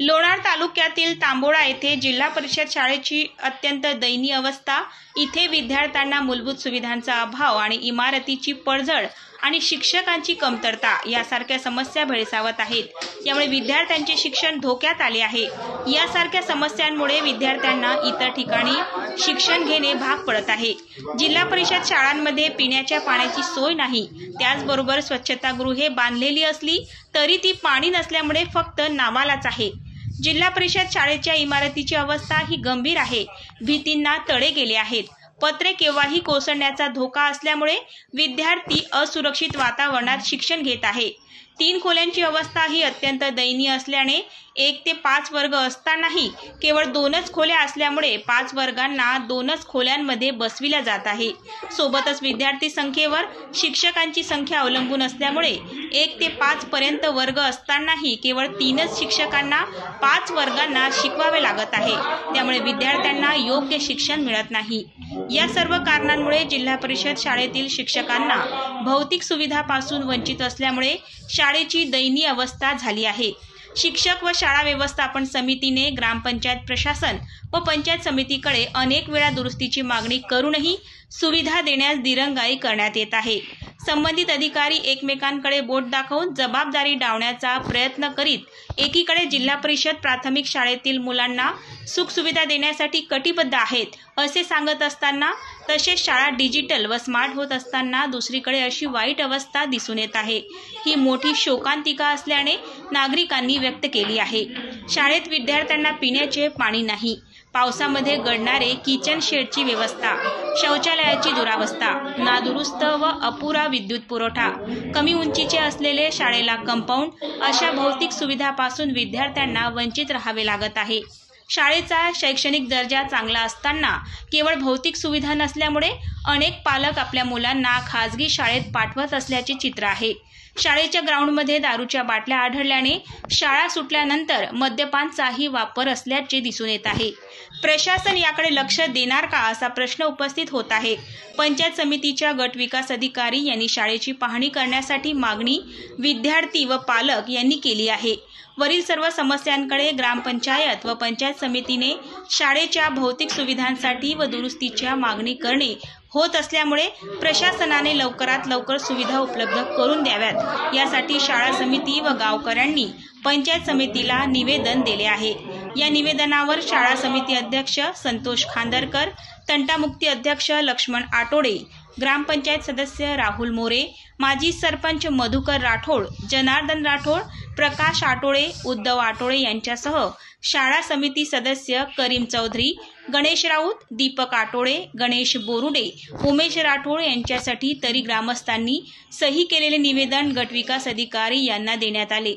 लोणार तालुक्यातील तांबोळा येथे जिल्हा परिषद शाळेची अत्यंत दयनीय अवस्था. इथे विद्यार्थ्यांना मूलभूत सुविधांचा अभाव आणि इमारतीची पडझड आणि शिक्षकांची कमतरता यासारख्या समस्या भेडसावत आहेत. त्यामुळे विद्यार्थ्यांचे शिक्षण धोक्यात आले आहे. यासारख्या समस्यांमुळे विद्यार्थ्यांना इतर ठिकाणी शिक्षण घेणे भाग पडत आहे. जिल्हा परिषद शाळांमध्ये पिण्याच्या पाण्याची सोय नाही. त्याचबरोबर स्वच्छतागृहे बांधलेली असली तरी ती पाणी नसल्यामुळे फक्त नावालाच आहे. जिल्हा परिषद शाळेच्या इमारतीची अवस्था ही गंभीर आहे. भीतींना तडे गेले आहेत. पत्रे केव्हाही कोसळण्याचा धोका असल्यामुळे विद्यार्थी असुरक्षित वातावरणात शिक्षण घेत आहे. तीन खोल्यांची अवस्था ही अत्यंत दयनीय असल्याने एक ते पाच वर्ग असतानाही केवळ दोनच खोल्या असल्यामुळे पाच वर्गांना दोनच खोल्यांमध्ये बसविल्या जात आहे. सोबतच विद्यार्थी संख्येवर शिक्षकांची संख्या अवलंबून असल्यामुळे एक ते पाच पर्यंत वर्ग असतानाही केवळ तीनच शिक्षकांना पाच वर्गांना शिकवावे लागत आहे. त्यामुळे विद्यार्थ्यांना योग्य शिक्षण मिळत नाही. या सर्व कारणांमुळे जिल्हा परिषद शाळेतील शिक्षकांना भौतिक सुविधापासून वंचित असल्यामुळे शाळेची दयनीय अवस्था झाली आहे. शिक्षक व शाळा व्यवस्थापन समितीने ग्रामपंचायत प्रशासन व पंचायत समितीकडे अनेक वेळा दुरुस्तीची मागणी करूनही सुविधा देण्यास दिरंगाई करण्यात येत आहे. संबंधित अधिकारी एकमेकांकडे बोट दाखवून जबाबदारी डावण्याचा प्रयत्न करीत एकीकडे जिल्हा परिषद प्राथमिक शाळेतील मुलांना सुखसुविधा देण्यासाठी कटिबद्ध आहेत असे सांगत असताना तसेच शाळा डिजिटल व स्मार्ट होत असताना दुसरीकडे अशी वाईट अवस्था दिसून येत आहे. ही मोठी शोकांतिका असल्याने नागरिकांनी व्यक्त केली आहे. शाळेत विद्यार्थ्यांना पिण्याचे पाणी नाही. पावसामध्ये गडणारे किचन शेडची व्यवस्था शौचालयाची दुरावस्था नादुरुस्त व अपुरा विद्युत पुरवठा कमी उंचीचे असलेले शाळेला कंपाऊंड अशा भौतिक सुविधापासून विद्यार्थ्यांना वंचित राहावे लागत आहे. शाळेचा शैक्षणिक दर्जा चांगला असताना केवळ भौतिक सुविधा नसल्यामुळे अनेक पालक आपल्या मुलांना खाजगी शाळेत पाठवत असल्याचे चित्र आहे. शाळेच्या ग्राउंडमध्ये दारूच्या बाटल्या आढळल्याने शाळा सुटल्यानंतर मद्यपानचाही वापर असल्याचे दिसून येत आहे. प्रशासन याकडे लक्ष देणार का असा प्रश्न उपस्थित होत आहे. पंचायत समितीच्या गट विकास अधिकारी यांनी शाळेची पाहणी करण्यासाठी मागणी विद्यार्थी व पालक यांनी केली आहे. वरील सर्व समस्यांकडे ग्रामपंचायत व पंचायत समितीने शाळेच्या भौतिक सुविधांसाठी व दुरुस्तीच्या मागणी करणे होत असल्यामुळे प्रशासनाने लवकरात लवकर सुविधा उपलब्ध करून द्याव्यात. यासाठी शाळा समिती व गावकऱ्यांनी पंचायत समितीला निवेदन दिले आहे. या निवेदनावर शाळा समिती अध्यक्ष संतोष खांदरकर तंटामुक्ती अध्यक्ष लक्ष्मण आटोडे ग्रामपंचायत सदस्य राहुल मोरे माजी सरपंच मधुकर राठोड जनार्दन राठोड प्रकाश आटोळे उद्धव आटोळे यांच्यासह शाळा समिती सदस्य करीम चौधरी गणेश राऊत दीपक आटोळे गणेश बोरुडे उमेश राठोड यांच्यासाठी तरी ग्रामस्थांनी सही केलेले निवेदन गटविकास अधिकारी यांना देण्यात आले.